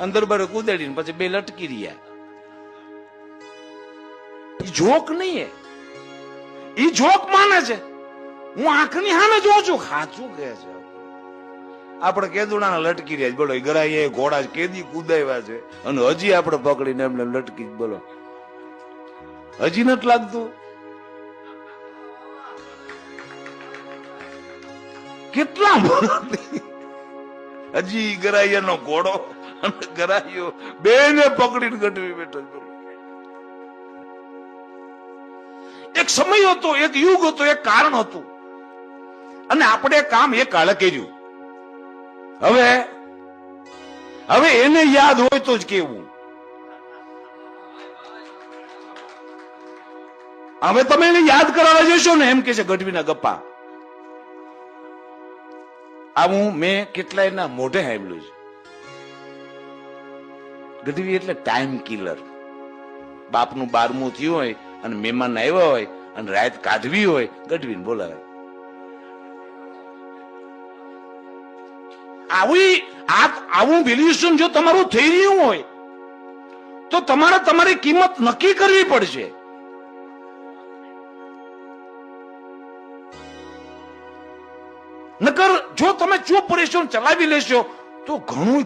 અંદર બાર કુદાડીને પછી બે લટકી રહ્યા. એ જોક નહીં એ. જોક માને છે. હું આંખની હાને જોઉં છું. સાચું કહે છે. આપણે કેદુડા લટકી રહ્યા બોલો ગરાઈએ ઘોડા કેદી કુદાવ્યા છે. અને હજી આપણે પકડીને એમને લટકી બોલો. હજી નથી લાગતું. કેટલા હજી ગરાઈયાનો ઘોડો અને ગરાઈયો બેને પકડીને ગઢવી બેઠો એક સમય હતો, એક યુગ હતો, એક કારણ હતું. અને આપણે કામ એ કાળે કર્યું હવે હવે એને યાદ હોય તો જ કેવું. હવે તમે એને યાદ કરાવવા જશો ને, એમ કે છે ગઢવીના ગપ્પા. આ હું મેં કેટલાયના મોઢે સાંભળ્યું છે. ગઢવી એટલે ટાઈમ કિલર બાપનું બારમું થયું હોય અને મહેમાન આવ્યા હોય અને રાત કાઢવી હોય, ગઢવીને બોલાવે. આવી આપ આવું વેલ્યુએશન જો તમારું થઈ રહ્યું હોય, તો તમારે તમારી કિંમત નક્કી કરવી પડશે. નકર જો તમે ચૂપ પરેશાન ચલાવી લેશો તો ઘણું